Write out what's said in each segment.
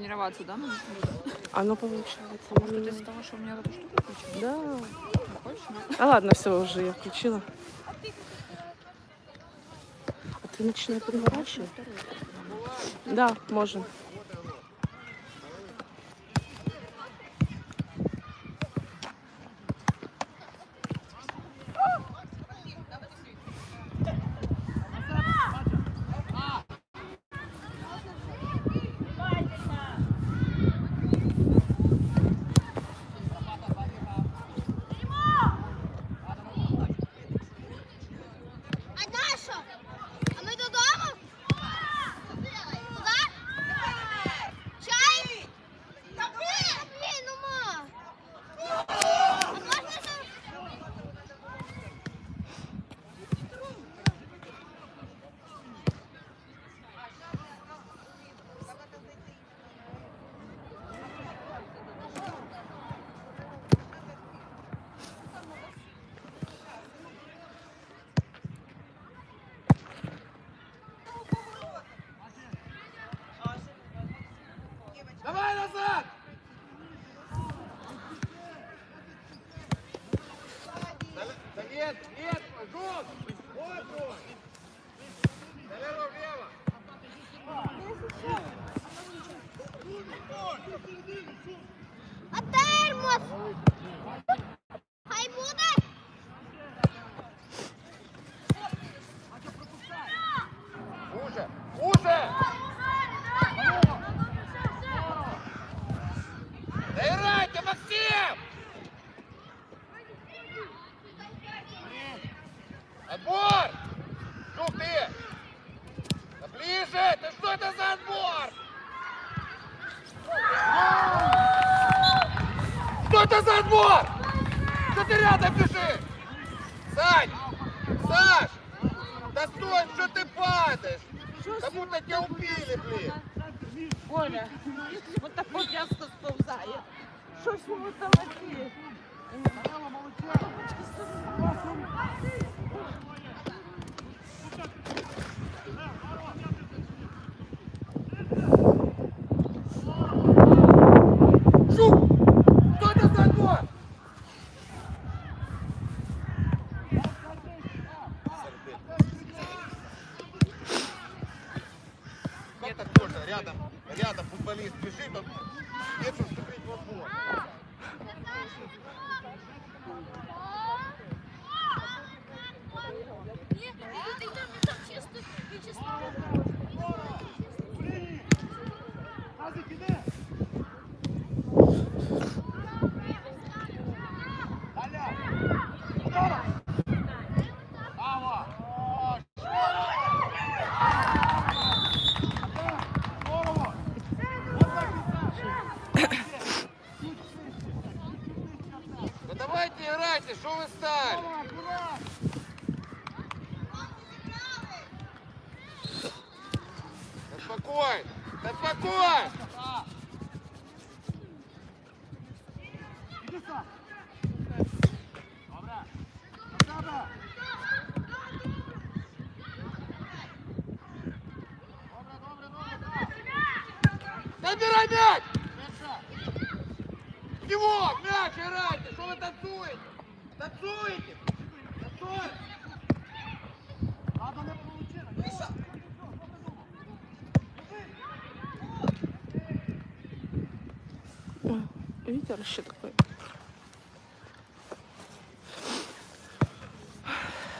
тренироваться, да? надо? Оно получается. Может, ну, это из-за того, что у меня вот эту штуку включила? Да. Не хочешь? нет? А ладно, все, уже я включила. А ты начинай переворачивать? Да, можем. А наша? А ми додому? Куди? Чай? Та блін, ну ма. А можна ще? Давай назад! Да нет, нет, жёг! Вот он! Налево, влево! А термос? Хай буде? Уже! Уже! Доиграйте, Максим! Отбор! Жук, ты! Да ближе! Ты что это за отбор? Что это за отбор? Что рядом бежишь? Сань! Саш! Да стой, что ты падаешь? Да будто тебя убили, блин! Оля, вот такой часто сповзає. Що ж йому там таке? Жук! Что это за отбор? Как так можно? Рядом, рядом футболист бежит, он нет, что вступить в отбор. Ні, ти там чисто, чисто. Да давайте играйте, что вы стали? Да спокойно, да спокойно! Забирай мяч! В него, в мяч играйте! Что вы танцуете? Танцуете? Танцуете? Ой, Ветер еще такой.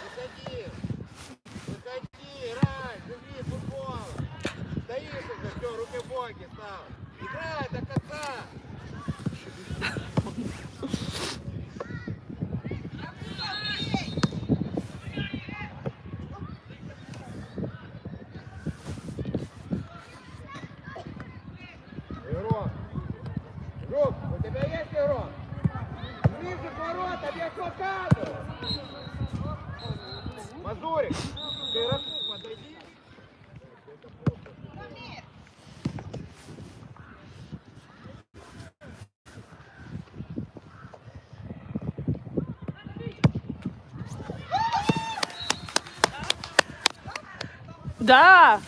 Выходи! Выходи, играй! Живи футбол! Стоишь уже, все, руки в боки стал! Играй до конца! Игрок! Игрок, у тебя есть игрок? Ближе к воротам, я показываю! Мазурик, к игроку подойди. Да!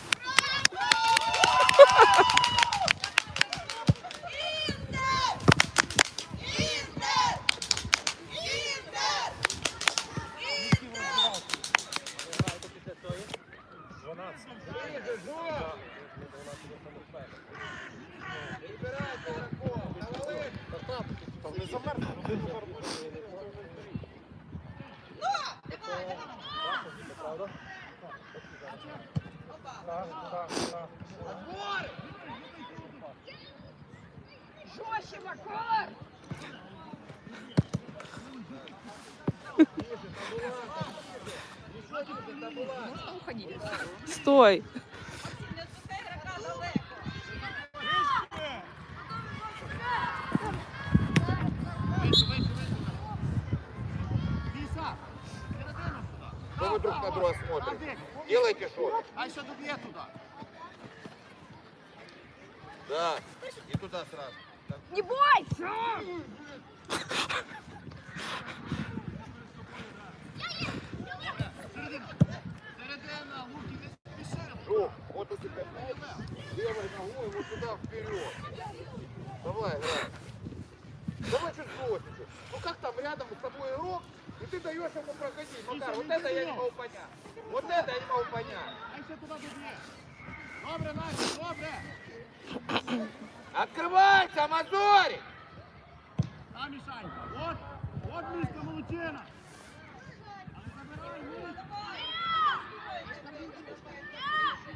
Макар! Можно уходить? Стой. Что вы друг на друга смотрите? Делайте что? А еще доб'є туди. Да. И туда сразу. Не бойся! Жук, вот у тебя левой ногой вот туда вперед. Давай, играй. Давай чуть жестче. Ну как там рядом с тобой игрок, и ты даешь ему проходить. Макар, вот это я не могу понять. Вот это я не могу понять. А ще туди доб'є. Добре, Настя, добре. Открывайся, Мазори! А, Мішанька, от, от міська молодчина. Але забирай місць.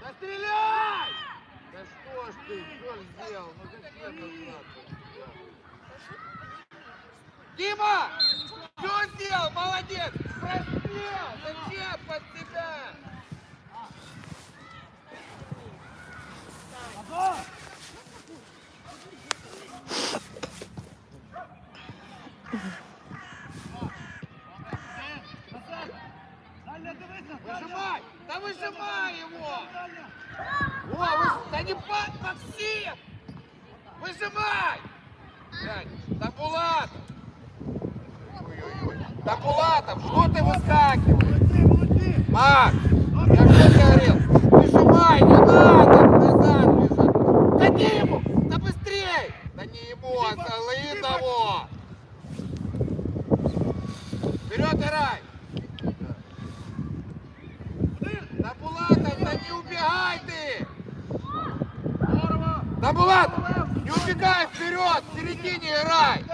Да стреляй! Да что ж ты, что ж сделал? Ну зачем это Дима! Что сделал? Молодец! Проспел! Зачем под себя? Булатов, не убегай вперед, в середине играй!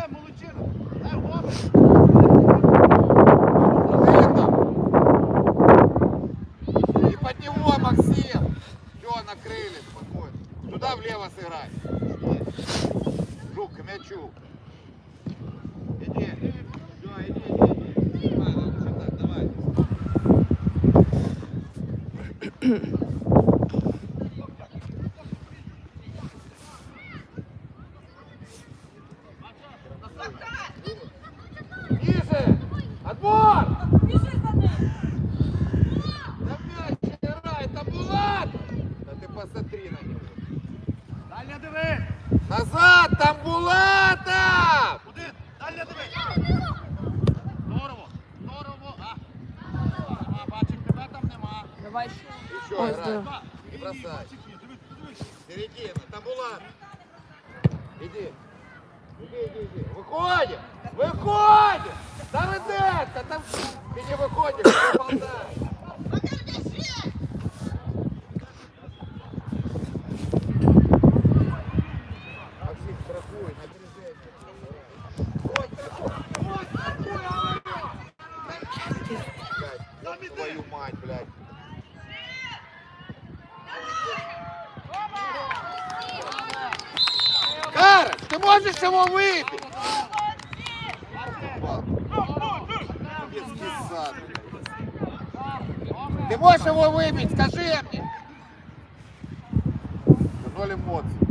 И под него, Максим. Все, накрыли, спокойно. Туда влево сыграй. Жук, к мячу. Иди. Все, иди, иди, иди. Давай, давай. Бросай. Середина, там Булат. Иди. Иди, иди, иди. Выходим! Выходим! Рыденко, там... Ты не выходишь, ты болтай. Максим, страхуй, напряжение. Вот такой, вот такой, говорю! Блядь, твою мать, блядь. Карас, ты можешь его выпить? Детский сад. Ты можешь его выпить, скажи мне. Ноль эмоций.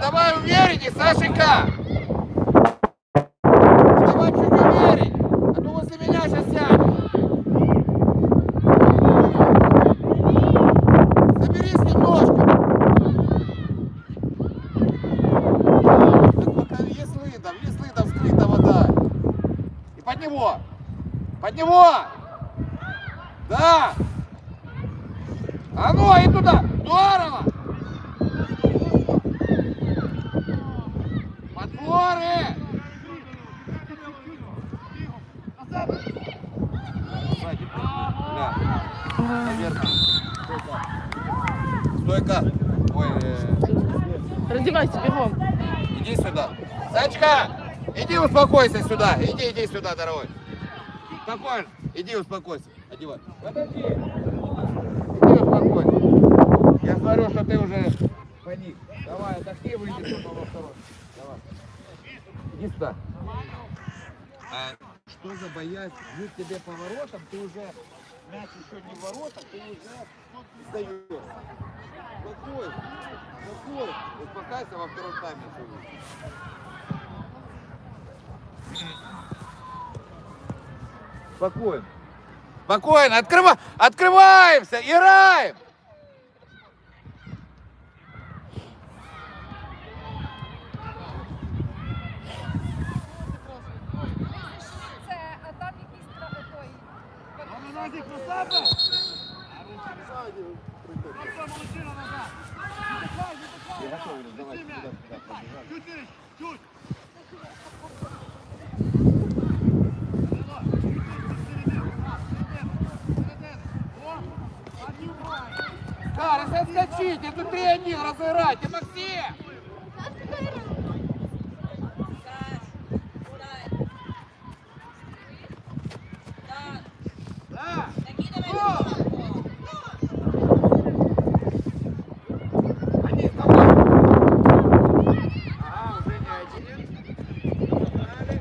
Давай уверенней, Сашенька! Давай чуть уверенней, а то возле меня сейчас сядет. Соберись немножко. Пока есть лыдов, есть лыдов, скрыта вода. И под него. Под него. Да. А ну, и туда. Здорово. Подборы. Сзади. Бля. Наверное. Стойка. Ой, э, Раздевайся, бегом. иди сюда. Сачка, иди успокойся сюда. Иди, иди сюда, дорогой. Спокойно. Иди успокойся. Одевай. Подожди. Иди успокойся. Я смотрю, что ты уже паник. Давай, отдохни, выйди тут во второй. Давай. Иди сюда. А что за боязнь? Бьют тебе поворотом, ты уже мяч еще не в воротах, ты уже сдаешь. Спокойно. Спокойно. Успокайся во втором тайме. Спокойно. Спокойно. Открыва... Открываемся. Играем. Назик на себе! Я готов. Давай сюда, сюда, побежали. Чуть вище, чуть! Да, разоскочите, тут 3-1, разыграйте, Максим! Да! Они с тобой. Ага, уже не один. Погнали.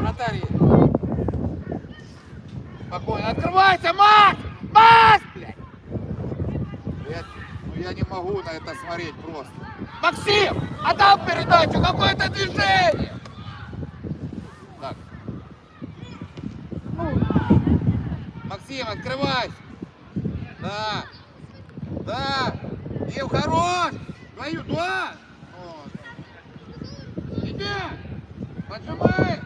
Вратарь есть. Спокойно. Открывайся, Макс! Макс, блядь! Я, ну я не могу на это смотреть просто. Максим! Отдал передачу! Какое-то движение! Так. Максим, открывайся! Да! Да! Ив, хорош! Твою, да! Вот. Иди! Поджимай!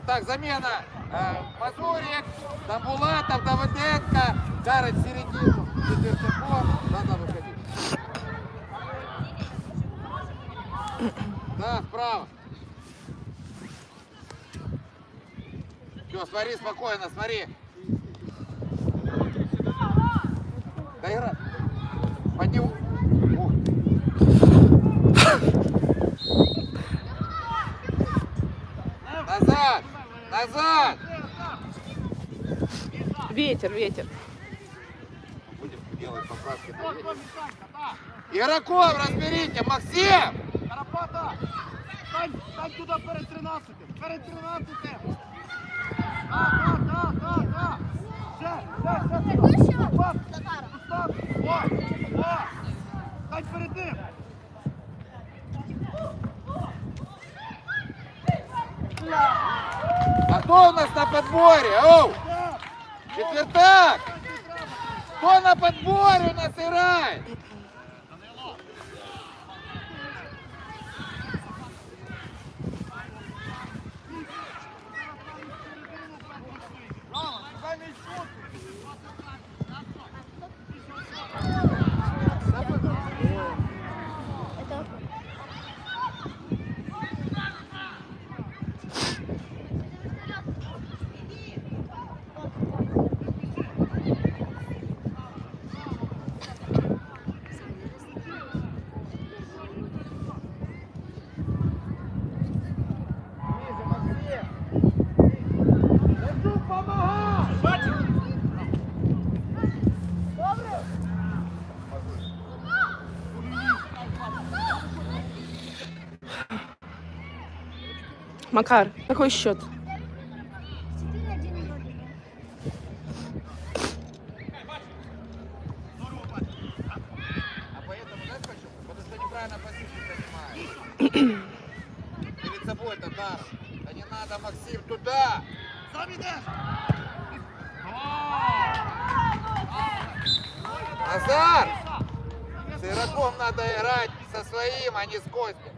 Так, замена. Э, Мазурик, Тамбулатов, Давыденко, Гарыч в середину, Четвертаков. Надо выходить. Да, справа. Все, смотри спокойно, смотри. Да игра. Под него. Ух. Назад! Назад! Ветер, ветер. Будем делать поправки. Игроков разберите, Максим! Карапата! Стань, стань туди перед 13! Перед 13! Так, так, так, так, так! Ще, ще, ще! Вище, Став, Захара. став! О, о! Стань перед ним! А кто у нас на подборе? Оу! Четвертак! Кто на подборе у нас играет? Макар, какой счет? 4-1 вроде бы. А поэтому, знаешь почему? Потому что неправильно позицию занимаешь. Перед собой Татар. Да не надо, Максим, туда! Сам! С игроком надо играть со своим, а не с Костей.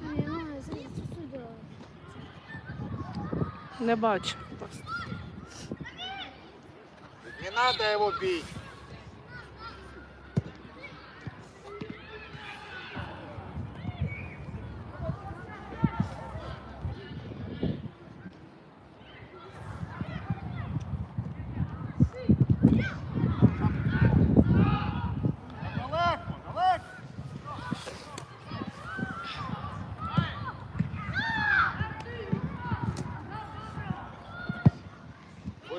Не, ну, смотрите, сюда. Не бачу. Не надо его бить.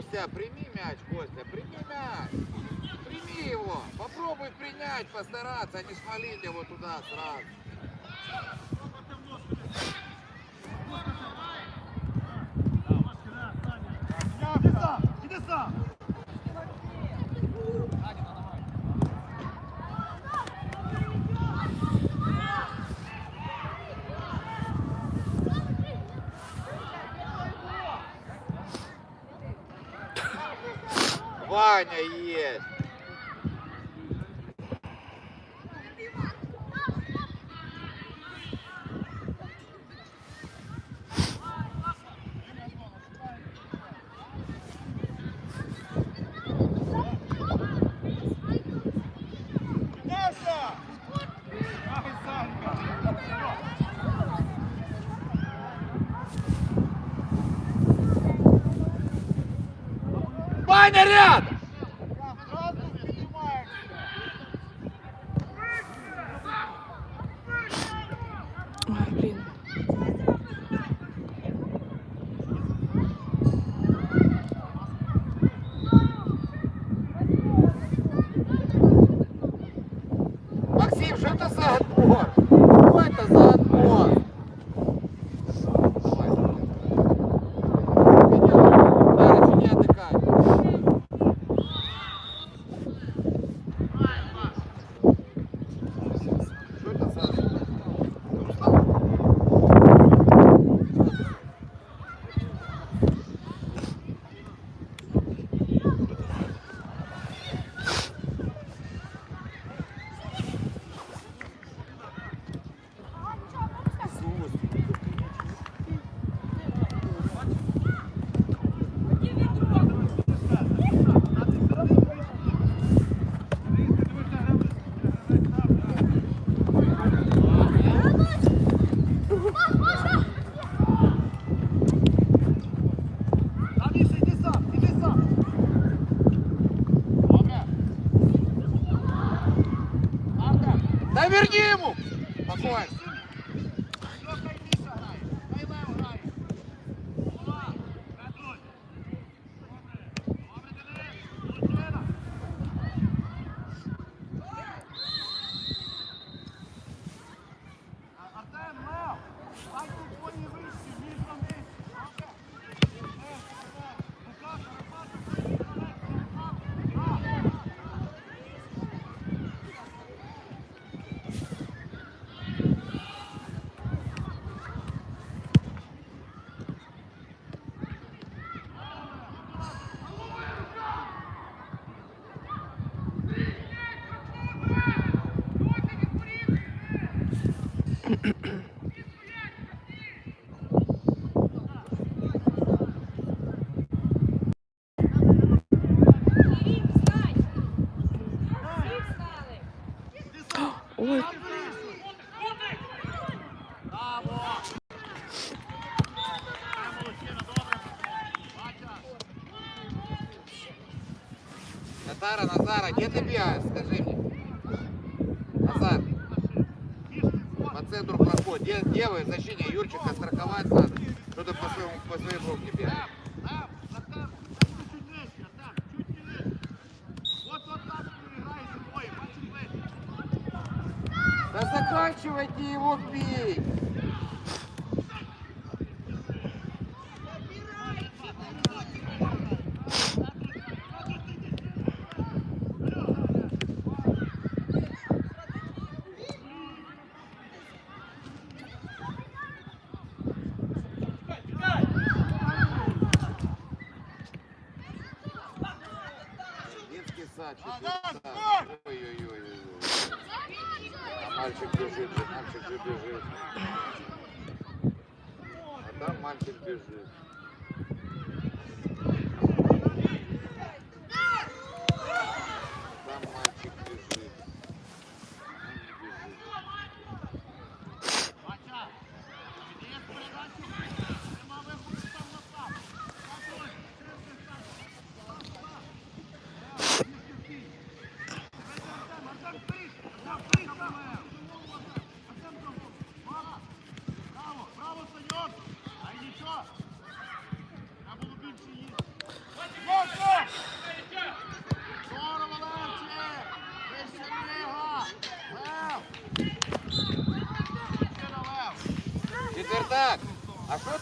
Костя, прими мяч, Костя, прими мяч. Прими его. Попробуй принять, постараться, а не свалить его туда сразу. Я, іди сам, іди сам! Ваня есть. Наша! Ай, Санька! Ваня рядом! Артем! Да верни ему! Спокойно. Назара, где ты скажи мне. Назар. По центру проход. Где, где вы, защитник Юрчика страховать надо? Что ты по своему, по своей бровке бегаешь? Да заканчивайте его бить.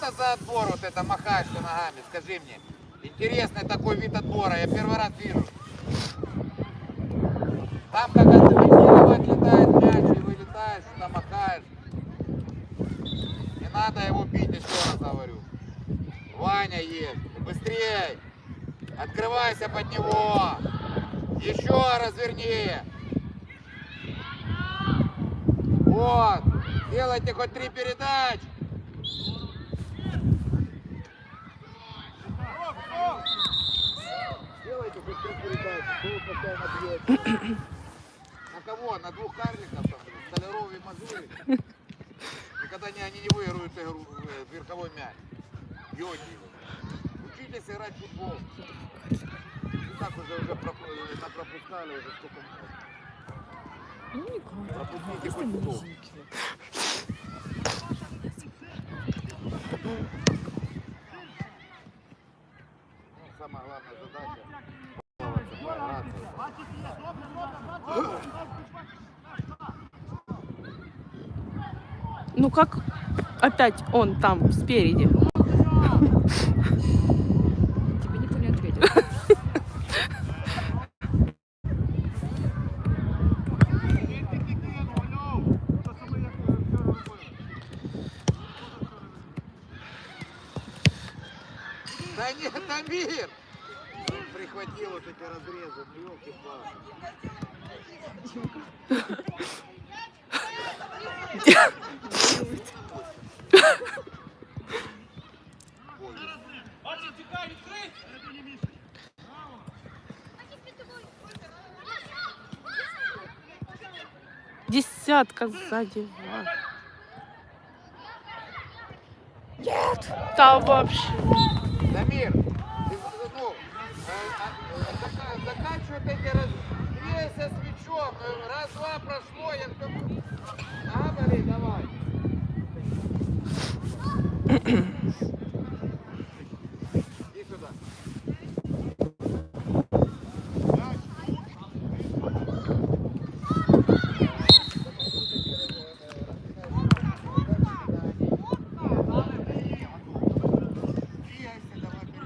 Это за отбор вот это махаешь ногами, скажи мне. Интересный такой вид отбора, я первый раз вижу. Там как отремонтировать летает мяч, и вылетаешь, сюда махаешь. Не надо его бить, еще раз говорю. Ваня есть, быстрей! Открывайся под него! Еще разверни! Вот! Делайте хоть три передачи! Делайте хоть три передачи, что вы постоянно бьете. На кого? На двух карликов Столяров и Мазурик? Никогда не, они не выиграют игру, э, верховой мяч. Йоги. Учитесь играть в футбол. И так уже, уже проп- напропускали уже сколько. Ну, нікого. Пропустите хоть футбол. Ну, самая главная задача. Ну как опять он там спереди. Десятка сзади. Нет! Там вообще. Дамир, ну, э, а, э, заканчивают эти развесы свечок. Э, Раз-два прошло, я только... А, давай.